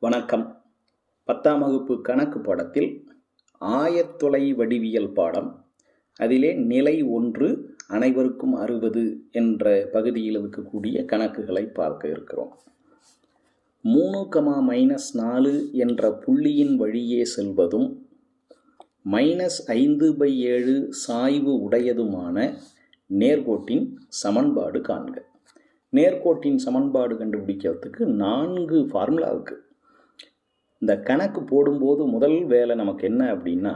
வணக்கம். பத்தாம் வகுப்பு கணக்கு பாடத்தில் ஆயத்தொலை வடிவியல் பாடம். அதிலே நிலை ஒன்று அனைவருக்கும் அறுபது என்ற பகுதியில் இருக்கக்கூடிய கணக்குகளை பார்க்க இருக்கிறோம். மூணு கமா மைனஸ் நாலு என்ற புள்ளியின் வழியே செல்வதும் மைனஸ் ஐந்து பை ஏழு சாய்வு உடையதுமான நேர்கோட்டின் சமன்பாடு காண்க. நேர்கோட்டின் சமன்பாடு கண்டுபிடிக்கிறதுக்கு நான்கு ஃபார்முலா இருக்குது இந்த கணக்கு போடும்போது முதல் வேலை நமக்கு என்ன அப்படின்னா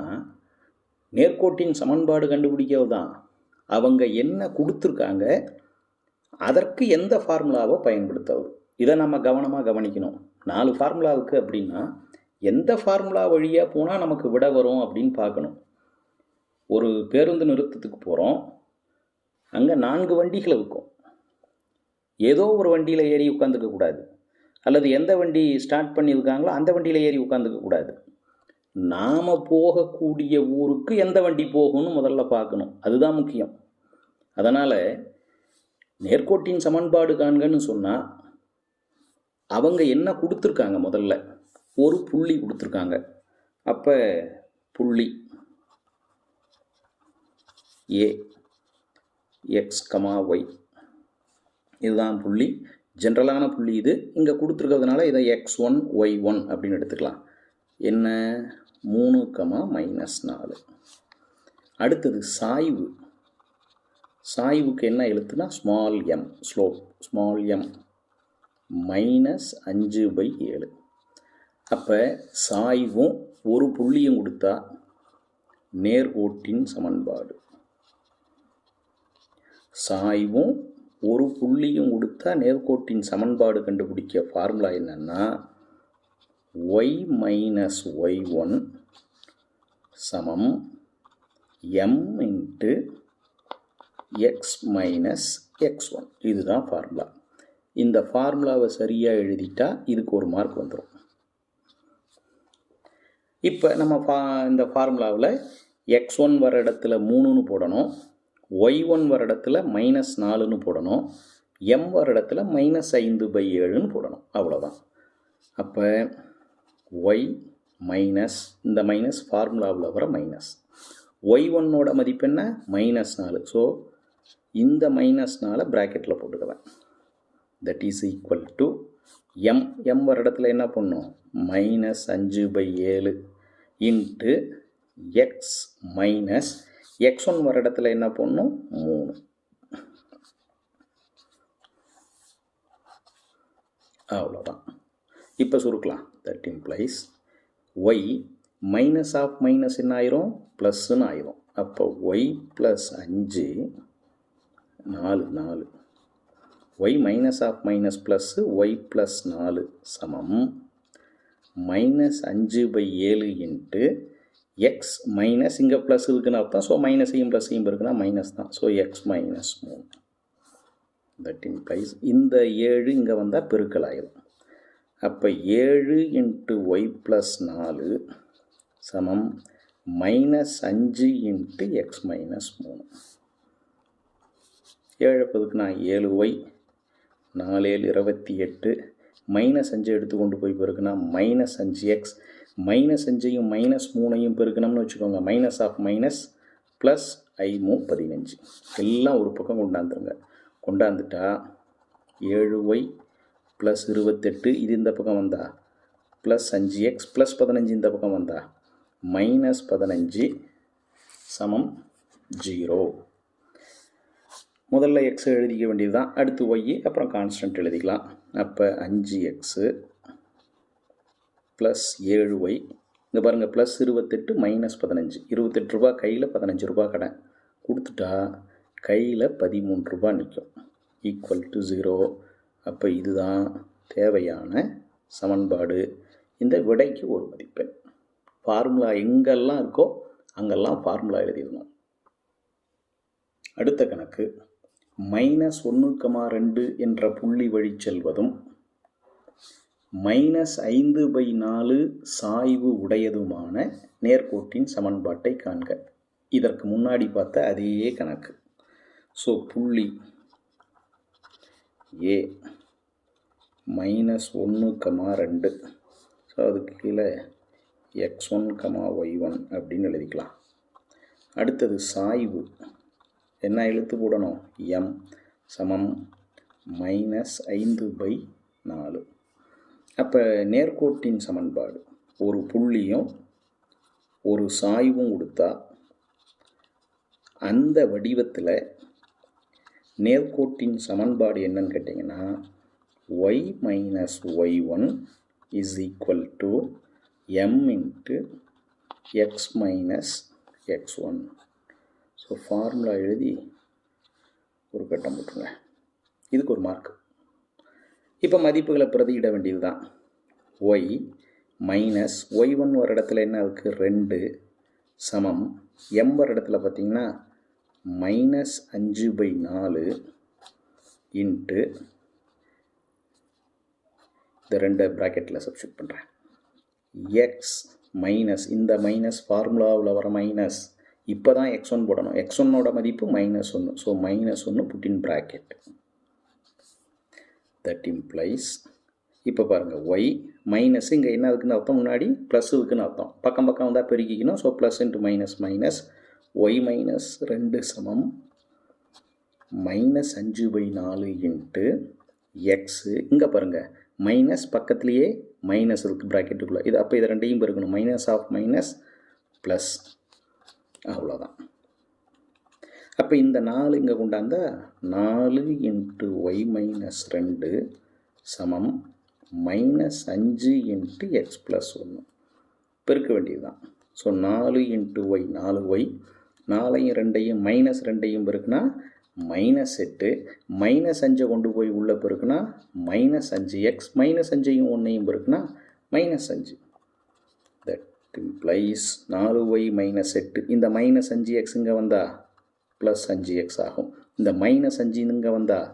நேர்கோட்டின் சமன்பாடு கண்டுபிடிக்கிறது தான் அவங்க என்ன கொடுத்துருக்காங்க அதற்கு எந்த ஃபார்முலாவை பயன்படுத்துறது? இதை நம்ம கவனமாக கவனிக்கணும். நாலு ஃபார்முலாவுக்கு அப்படின்னா எந்த ஃபார்முலா வழியாக போனால் நமக்கு விட வரும் அப்படின்னு பார்க்கணும். ஒரு பேருந்து நிறுத்தத்துக்கு போகிறோம் அங்கே நான்கு வண்டிகள் இருக்கும். ஏதோ ஒரு வண்டியில் ஏறி உட்காந்துக்க கூடாது. அல்லது எந்த வண்டி ஸ்டார்ட் பண்ணியிருக்காங்களோ அந்த வண்டியில் ஏறி உட்காந்துக்க கூடாது. நாம் போகக்கூடிய ஊருக்கு எந்த வண்டி போகும்னு முதல்ல பார்க்கணும். அதுதான் முக்கியம். அதனால் நேர்கோட்டின் சமன்பாடு காண்கன்னு சொன்னால் அவங்க என்ன கொடுத்துருக்காங்க முதல்ல? ஒரு புள்ளி கொடுத்துருக்காங்க. அப்போ புள்ளி ஏ எக்ஸ் கமா ஒய் இதுதான் புள்ளி. ஜென்ரலான புள்ளி இது. இங்கே கொடுத்துருக்கிறதுனால இதை எக்ஸ் ஒன் ஒய் ஒன் அப்படின்னு எடுத்துக்கலாம். என்ன? மூணு கமா மைனஸ் நாலு. அடுத்தது சாய்வு. சாய்வுக்கு என்ன எழுத்துனா small M slope small M minus அஞ்சு பை ஏழு. அப்போ சாய்வும் ஒரு புள்ளியும் கொடுத்தா நேர்கோட்டின் சமன்பாடு. சாய்வும் ஒரு புள்ளியும் கொடுத்தா நேர்கோட்டின் சமன்பாடு கண்டுபிடிக்க ஃபார்முலா என்னென்னா ஒய் மைனஸ் ஒய் ஒன் சமம் M into X minus X one இதுதான் ஃபார்முலா இந்த ஃபார்முலாவை சரியாக எழுதிட்டா இதுக்கு ஒரு மார்க் வந்துடும் இப்போ நம்ம ஃபா இந்த ஃபார்முலாவில் எக்ஸ் ஒன் வர இடத்துல மூணுன்னு போடணும். ஒய் ஒன் வர இடத்துல மைனஸ் நாலுன்னு போடணும். எம் வர இடத்துல மைனஸ் ஐந்து பை ஏழுன்னு போடணும். அவ்வளோதான் அப்போ ஒய் மைனஸ் இந்த மைனஸ் ஃபார்முலாவில் வர மைனஸ் ஒய் ஒன்னோட மதிப்பு என்ன? மைனஸ் நாலு. ஸோ இந்த மைனஸ்னால் ப்ராக்கெட்டில் போட்டுக்குவேன். That is equal to M M வர இடத்துல என்ன பண்ணும் மைனஸ் அஞ்சு பை ஏழு into X minus X one வர இடத்துல என்ன பண்ணும் மூணு. அவ்வளோதான் இப்போ சுருக்கலாம். That implies Y minus of minus என்ன ஆயிரும்? ப்ளஸ்ன்னு ஆயிரும். அப்போ ஒய் ப்ளஸ் அஞ்சு நாலு நாலு. Y minus of minus plus Y plus நாலு சமம். மைனஸ் அஞ்சு பை ஏழு இன்ட்டு எக்ஸ் மைனஸ் இங்கே ப்ளஸ் இருக்குன்னு அர்த்தம். ஸோ மைனஸையும் ப்ளஸ்ஸையும் இருக்குன்னா மைனஸ் தான். ஸோ எக்ஸ் மைனஸ் மூணு. தட் இம்ப்ளைஸ் இந்த ஏழு இங்கே வந்தால் பெருக்கல் ஆயிடும் அப்போ ஏழு இன்ட்டு ஒய் ப்ளஸ் நாலு சமம் மைனஸ் அஞ்சு இன்ட்டு எக்ஸ் மைனஸ் மூணு. ஏழு பதுக்குனா நான் ஏழு ஒய் நாலு ஏழு இருபத்தி எட்டு. மைனஸ் அஞ்சு எடுத்து கொண்டு போய் பிறகுனா மைனஸ் அஞ்சு எக்ஸ் மைனஸ் அஞ்சையும் மைனஸ் மூணையும் பெருக்கணும்னு வச்சுக்கோங்க. மைனஸ் ஆஃப் மைனஸ் ப்ளஸ் ஐமு பதினஞ்சு. எல்லாம் ஒரு பக்கம் கொண்டாந்துருங்க. கொண்டாந்துட்டா ஏழு ஒய் ப்ளஸ் இருபத்தெட்டு இது இந்த பக்கம் வந்தா. ப்ளஸ் அஞ்சு எக்ஸ் ப்ளஸ் பதினஞ்சு இந்த பக்கம் வந்தா. மைனஸ் பதினஞ்சு சமம் ஜீரோ முதல்ல எக்ஸ் எழுதிக்க வேண்டியது தான் அடுத்து ஒய் அப்புறம் கான்ஸ்டன்ட் எழுதிக்கலாம். அப்போ அஞ்சு எக்ஸு ப்ளஸ் ஏழு ஒய் இங்கே பாருங்கள் ப்ளஸ் இருபத்தெட்டு மைனஸ் பதினஞ்சு. இருபத்தெட்டு ரூபா கையில் பதினஞ்சு ரூபா கடன் கொடுத்துட்டா கையில் பதிமூணு ரூபா நிற்கும் ஈக்குவல் டு ஜீரோ அப்போ இதுதான் தேவையான சமன்பாடு. இந்த விடைக்கு ஒரு மதிப்பெண். ஃபார்முலா எங்கெல்லாம் இருக்கோ அங்கெல்லாம் ஃபார்முலா எழுதிடணும். அடுத்த கணக்கு. மைனஸ் ஒன்று கமா ரெண்டு என்ற புள்ளி வழி செல்வதும் மைனஸ் ஐந்து பை நாலு சாய்வு உடையதுமான நேர்கோட்டின் சமன்பாட்டை காண்க. இதற்கு முன்னாடி பார்த்த அதே கணக்கு. ஸோ புள்ளி ஏ மைனஸ் ஒன்று கமா ரெண்டு. ஸோ அதுக்கு கீழே X one comma Y one அப்படின்னு எழுதிக்கலாம். அடுத்தது சாய்வு. என்ன எழுத்து போடணும்? எம் சமம் மைனஸ் ஐந்து பை நாலு. அப்போ நேர்கோட்டின் சமன்பாடு. ஒரு புள்ளியும் ஒரு சாய்வும் கொடுத்தா அந்த வடிவத்தில் நேர்கோட்டின் சமன்பாடு என்னன்னு கேட்டிங்கன்னா Y minus Y one is equal to M into X minus X one so formula எழுதி ஒரு கட்டம் போட்டுருங்க. இதுக்கு ஒரு மார்க் இப்போ மதிப்புகளை பிரதியிட வேண்டியது தான் ஒய் மைனஸ் ஒய் ஒன் ஒரு இடத்துல என்ன இருக்குது ரெண்டு சமம். எம் ஒரு இடத்துல பார்த்தீங்கன்னா மைனஸ் அஞ்சு பை நாலு இன்ட்டு இந்த ரெண்டு ப்ராக்கெட்டில் சப்ஸ்டியூட் பண்ணுறேன் எக்ஸ் மைனஸ் இந்த மைனஸ் ஃபார்முலாவில் வர மைனஸ் இப்போ தான் எக்ஸ் ஒன் போடணும் எக்ஸ் ஒன்னோட மதிப்பு மைனஸ் ஒன்று ஸோ மைனஸ் ஒன்று put in bracket that implies இப்போ பாருங்கள் ஒய் மைனஸ் இங்கே என்ன இருக்குன்னு அர்த்தம் முன்னாடி? ப்ளஸ் இருக்குன்னு அர்த்தம். பக்கம் பக்கம் வந்தால் பெருக்கிக்கணும் so plus into minus minus Y minus ரெண்டு சமம். மைனஸ் அஞ்சு பை நாலு இன்ட்டு எக்ஸு இங்கே பாருங்கள் மைனஸ் பக்கத்துலேயே மைனஸ் இருக்குது ப்ராக்கெட்டுக்குள்ளே இது அப்போ இதை ரெண்டையும் பெருக்கணும். மைனஸ் ஆஃப் மைனஸ் ப்ளஸ் அவ்வளோதான் அப்போ இந்த நாலு இங்கே கொண்டாந்தா நாலு இன்ட்டு ஒய் மைனஸ் ரெண்டு சமம் மைனஸ் அஞ்சு இன்ட்டு எக்ஸ் ப்ளஸ் ஒன்று பெருக்க வேண்டியது தான் ஸோ நாலு இன்ட்டு ஒய் நாலு ஒய் நாலையும் ரெண்டையும் மைனஸ் ரெண்டையும் பெருக்குனா மைனஸ் எட்டு. மைனஸ் அஞ்சை கொண்டு போய் உள்ளே பெருக்குனா மைனஸ் அஞ்சு எக்ஸ் மைனஸ் அஞ்சையும் ஒன்றையும் பெருக்குனா மைனஸ் அஞ்சு. தட் இம்ப்ளைஸ் நாலு ஒய் மைனஸ் எட்டு. இந்த மைனஸ் அஞ்சு எக்ஸ் இங்கே வந்தால் ப்ளஸ் அஞ்சு எக்ஸ் ஆகும். இந்த மைனஸ் அஞ்சு இங்கே வந்தால்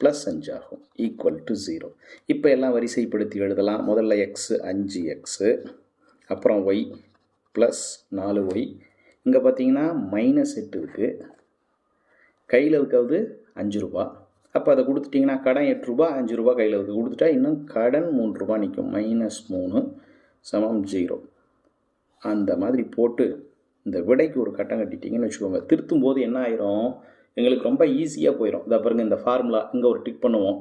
ப்ளஸ் அஞ்சு ஆகும். ஈக்குவல் டு ஜீரோ இப்போ எல்லாம் வரிசைப்படுத்தி எழுதலாம். முதல்ல எக்ஸு அஞ்சு எக்ஸு அப்புறம் ஒய் ப்ளஸ் நாலு ஒய் இங்கே பார்த்தீங்கன்னா மைனஸ் எட்டு இருக்குது கையில் இருக்கிறது அஞ்சு ரூபா. அப்போ அதை கொடுத்துட்டிங்கன்னா கடன் எட்டு ரூபா அஞ்சு ரூபா கையில் இருக்குது கொடுத்துட்டா இன்னும் கடன் மூணு ரூபா நிற்கும் மைனஸ் மூணு சமம் ஜீரோ அந்த மாதிரி போட்டு இந்த விடைக்கு ஒரு கட்டம் கட்டிட்டிங்கன்னு வச்சுக்கோங்க. திருத்தும் போது என்ன ஆயிரும்? எங்களுக்கு ரொம்ப ஈஸியாக போயிடும் இதை பாருங்கள் இந்த ஃபார்முலா இங்கே ஒரு டிக் பண்ணுவோம்.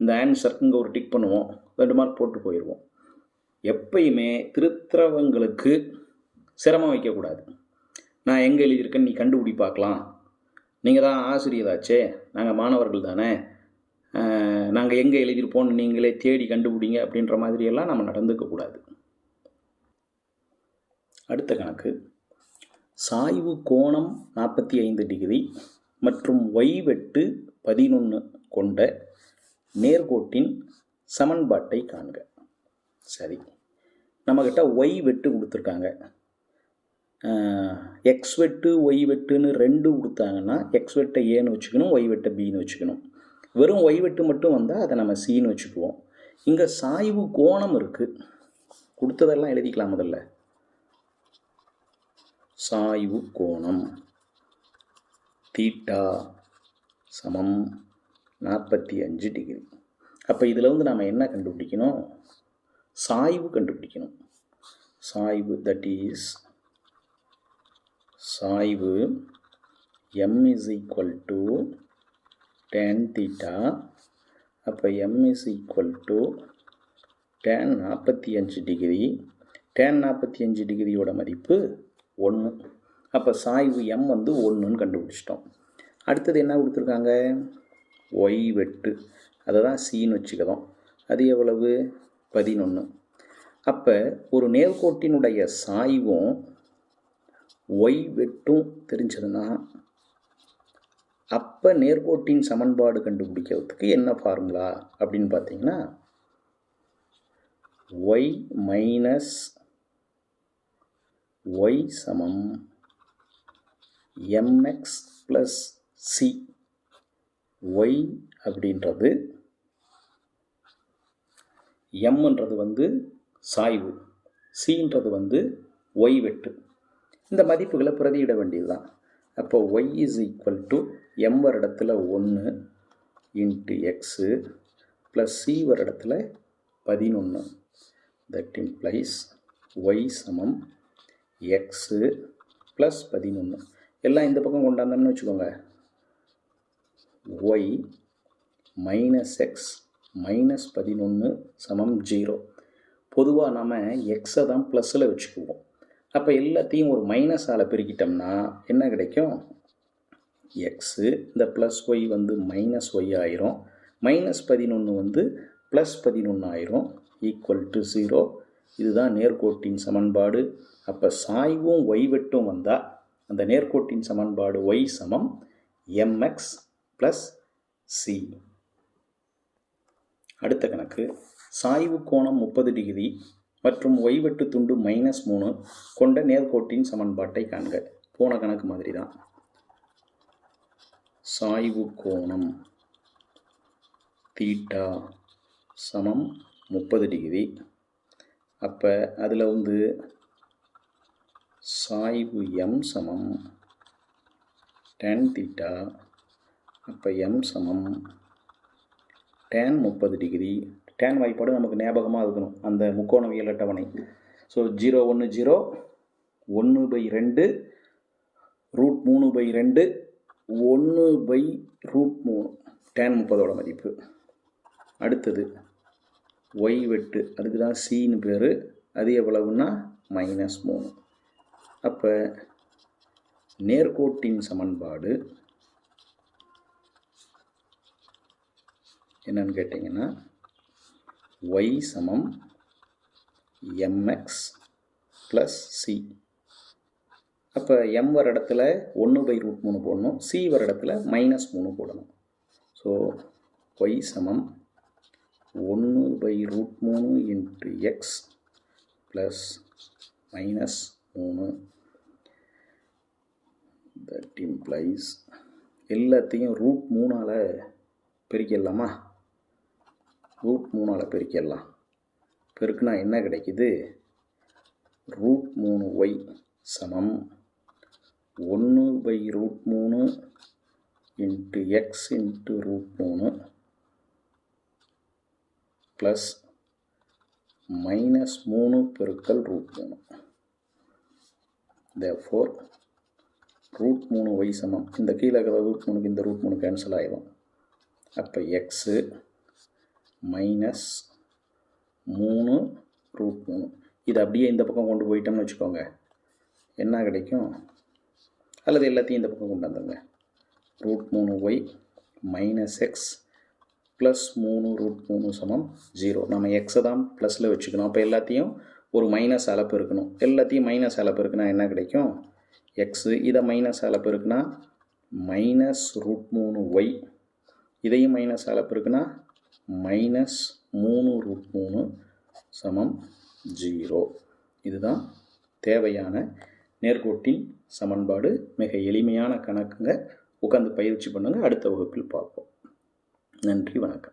இந்த ஆன்சர் இங்கே ஒரு டிக் பண்ணுவோம். ரெண்டு மார்க் போட்டு போயிடுவோம். எப்பயுமே திருத்துறவங்களுக்கு சிரமம் வைக்கக்கூடாது. நான் எங்கே எழுதியிருக்கேன்னு நீ கண்டுபிடி பார்க்கலாம். நீங்கள் தான் ஆசிரியராச்சே. நாங்கள் மாணவர்கள் தானே. நாங்கள் எங்கே எழுதியிருப்போம்னு நீங்களே தேடி கண்டுபிடிங்க அப்படின்ற மாதிரியெல்லாம் நம்ம நடந்துக்கக்கூடாது. அடுத்த கணக்கு. சாய்வு கோணம் நாற்பத்தி ஐந்து டிகிரி மற்றும் ஒய் வெட்டு பதினொன்று கொண்ட நேர்கோட்டின் சமன்பாட்டை காண்க. சரி. நம்மக்கிட்ட ஒய் வெட்டு கொடுத்துருக்காங்க. எக்ஸ் வெட்டு ஒய் வெட்டுன்னு ரெண்டு கொடுத்தாங்கன்னா எக்ஸ் வெட்டை ஏன்னு வச்சுக்கணும் ஒய் வெட்டை பின்னு வச்சுக்கணும். வெறும் ஒய் வெட்டு மட்டும் வந்தால் அதை நம்ம சின்னு வச்சுக்குவோம். இங்கே சாய்வு கோணம் இருக்குது கொடுத்ததெல்லாம் எழுதிக்கலாம் முதல்ல. சாய்வு கோணம். தீட்டா சமம் நாற்பத்தி அஞ்சு டிகிரி. அப்போ இதில் வந்து நாம் என்ன கண்டுபிடிக்கணும்? சாய்வு கண்டுபிடிக்கணும். சாய்வு தட் இஸ் சாய்வு M is equal to tan theta அப்போ M is equal to tan நாற்பத்தி அஞ்சு டிகிரி. டேன் நாற்பத்தி அஞ்சு டிகிரியோட மதிப்பு ஒன்று அப்போ சாய்வு எம் வந்து ஒன்றுன்னு கண்டுபிடிச்சிட்டோம். அடுத்தது என்ன கொடுத்துருக்காங்க? ஒய் வெட்டு. அதை தான் சின்னு வச்சுக்கிறோம். அது எவ்வளவு? பதினொன்று அப்போ ஒரு நேர்கோட்டினுடைய சாய்வும் ஒய் வெட்டும் தெரிஞ்சதுன்னா அப்போ நேர்கோட்டின் சமன்பாடு கண்டுபிடிக்கிறதுக்கு என்ன ஃபார்முலா அப்படின்னு பார்த்தீங்கன்னா ஒய் மைனஸ் ஒய் சமம் M X plus C Y அப்படின்றது எம்ன்றது வந்து சாய்வு சின்றது வந்து ஒய் வெட்டு. இந்த மதிப்புகளை பிரதியிட வேண்டியது தான் அப்போ Y is equal to M வர இடத்துல ஒன்று இன்ட்டு எக்ஸு ப்ளஸ் சி வர இடத்துல பதினொன்று தட் இம்ப்ளைஸ் ஒய் சமம் எக்ஸு ப்ளஸ் பதினொன்று எல்லாம் இந்த பக்கம் கொண்டாந்தோம்னு வச்சுக்கோங்க. ஒய் மைனஸ் எக்ஸ் மைனஸ் பதினொன்று சமம் ஜீரோ பொதுவாக நாம் எக்ஸை தான் ப்ளஸில் வச்சுக்குவோம். அப்போ எல்லாத்தையும் ஒரு மைனஸால் பெருக்கிட்டோம்னா என்ன கிடைக்கும்? எக்ஸு இந்த ப்ளஸ் ஒய் வந்து மைனஸ் ஒய் ஆயிரும். மைனஸ் பதினொன்று வந்து ப்ளஸ் பதினொன்று ஆயிரும். ஈக்குவல் டு ஜீரோ இதுதான் நேர்கோட்டின் சமன்பாடு. அப்போ சாய்வும் ஒய் வெட்டும் வந்தால் அந்த நேர்கோட்டின் சமன்பாடு ஒய் சமம் எம்எக்ஸ் ப்ளஸ் சி அடுத்த கணக்கு. சாய்வு கோணம் முப்பது டிகிரி மற்றும் ஒய் வெட்டு துண்டு மைனஸ் மூணு கொண்ட நேர்கோட்டின் சமன்பாட்டை காண்க. போன கணக்கு மாதிரி தான் சாய்வு கோணம் தீட்டா சமம் முப்பது டிகிரி. அப்போ அதில் வந்து சாய்வு எம் சமம் டென் தீட்டா அப்போ எம் சமம் டேன் முப்பது டிகிரி. டேன் வாய்ப்பாடு நமக்கு ஞாபகமாக இருக்கணும். அந்த முக்கோணவியல் அட்டவணை. ஸோ ஜீரோ ஒன்று ஜீரோ ஒன்று பை ரெண்டு ரூட் மூணு பை ரெண்டு ஒன்று பை ரூட் மூணு. டேன் முப்பதோட மதிப்பு. அடுத்தது ஒய் வெட்டு. அதுக்கு தான் சின்னு பேர். அது எவ்வளவுன்னா? மைனஸ் மூணு. அப்போ நேர்கோட்டின் சமன்பாடு என்னன்னு கேட்டிங்கன்னா ஒய் சமம் எம்எக்ஸ் ப்ளஸ் சி அப்போ எம் வர இடத்துல ஒன்று பை ரூட் மூணு போடணும். சி வர இடத்துல மைனஸ் மூணு போடணும். ஸோ ஒய் சமம் ஒன்று பை ரூட் மூணு இன்ட்டு எக்ஸ் ப்ளஸ் மைனஸ் மூணு. தட் இம்ப்ளைஸ் எல்லாத்தையும் ரூட் மூணால் பெருக்கிடலாமா? ரூட் மூணால் பெருக்கிடலாம். பெருக்குனா என்ன கிடைக்குது? ரூட் மூணு ஒய் சமம். ஒன்று பை ரூட் மூணு இன்ட்டு எக்ஸ் இன்ட்டு ரூட் மூணு. ப்ளஸ் மைனஸ் மூணு பெருக்கல் ரூட் மூணு. தேர்ஃபோர் ரூட் மூணு ஒய் சமம். இந்த கீழே இருக்கிற ரூட் மூணுக்கு இந்த ரூட் மூணு கேன்சல் ஆகிடும் அப்போ எக்ஸு மைனஸ் மூணு ரூட் மூணு. இது அப்படியே இந்த பக்கம் கொண்டு போயிட்டோம்னு வச்சுக்கோங்க. என்ன கிடைக்கும்? அல்லது எல்லாத்தையும் இந்த பக்கம் கொண்டு வந்துடுங்க ரூட் மூணு ஒய் மைனஸ் எக்ஸ் ப்ளஸ் மூணு ரூட் மூணு சமம் ஜீரோ நம்ம எக்ஸை தான் ப்ளஸில் வச்சுக்கணும். அப்போ எல்லாத்தையும் ஒரு மைனஸ் அளப்பு இருக்கணும். எல்லாத்தையும் மைனஸ் அளப்பு இருக்குன்னா என்ன கிடைக்கும்? எக்ஸு இதை மைனஸ் அளப்பு இருக்குன்னா மைனஸ் ரூட் மூணு ஒய் இதையும் மைனஸ் அளப்பு இருக்குன்னா மைனஸ் மூணு ரூட் மூணு சமம் ஜீரோ இதுதான் தேவையான நேர்கோட்டின் சமன்பாடு. மிக எளிமையான கணக்குங்க. உட்காந்து பயிற்சி பண்ணுங்கள் அடுத்த வகுப்பில் பார்ப்போம். நன்றி வணக்கம்.